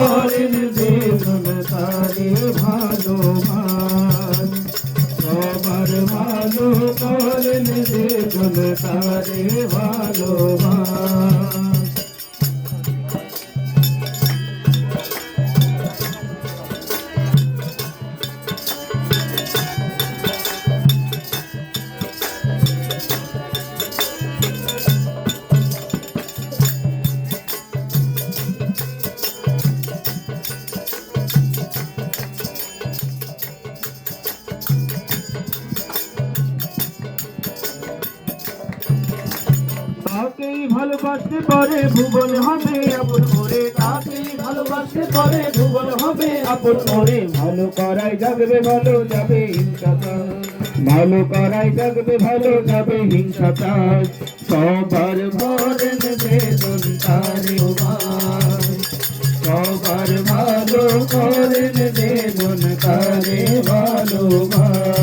করেন বেদন তারে ভালো সবার ভালো করেন বেদন তারে ভালোবান তাকেই ভালোবাসতে পারে, ভুবন হবে আপন করে তাকেই ভালোবাসতে পারে, ভুবন হবে আপন করে ভালো করাই যাবে ভালো যাবে হিংসাতা ভালো করাই যাবে ভালো যাবে হিংসাতা সবার করেন বেদন তারে সবার ভালো করেন বেদন তারে ভালো ভাই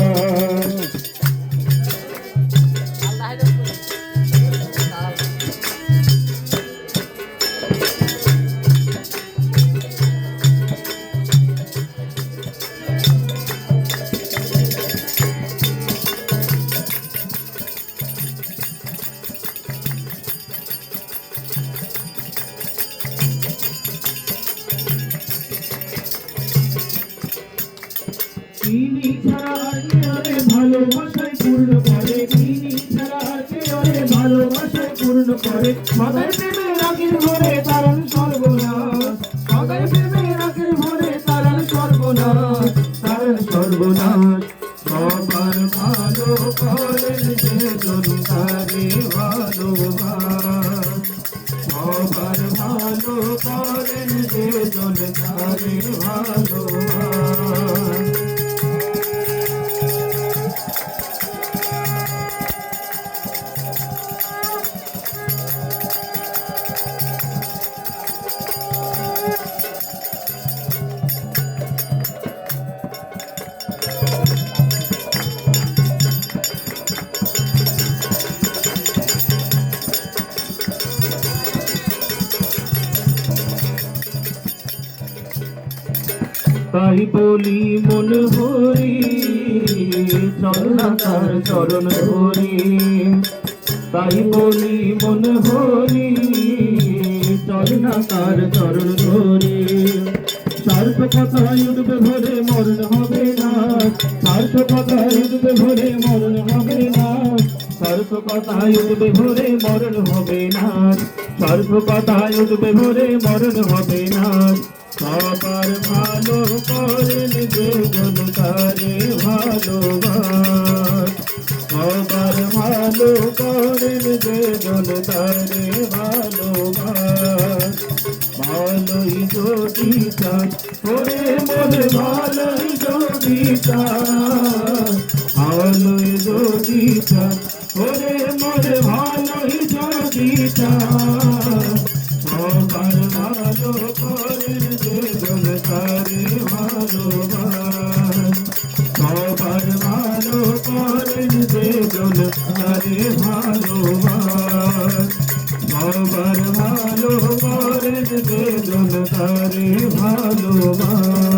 করে সদাই প্রেমে রাগের ভরে তারণ সর্বনাশ। সদাই প্রেমে রাগের ভরে তারণ সর্বনাশ। তারণ সর্বনাশ। সবার ভালো করেন যে জনতারে ভালোবাস। সবার ভালো করেন যে জনতারে ভালোবাস। তাই বলি, মন হরি চল না তার চরণ ধরি। তাই বলি, মন হরি চল না তার চরণ ধরি। স্বার্থ কথায় উঠবে ভরে মরণ হবে না স্বার্থ কথায় উঠবে ভরে মরণ হবে না। স্বার্থ কথায় উঠবে ভরে মরণ হবে না স্বার্থ কথায় উঠবে ভরে মরণ হবে না। ভালো করেন জনতারে ভালোবাস। ভালো করেন জনতারে ভালোবাস। ভালোই যদি চান, ওরে মনে ভালোই যদি চান। ভালোই যদি চান, ওরে মনে ভালোই যদি চান। করেন যে জনতারে ভালোবাস। ভালো করেন জনতারে ভালোবাস।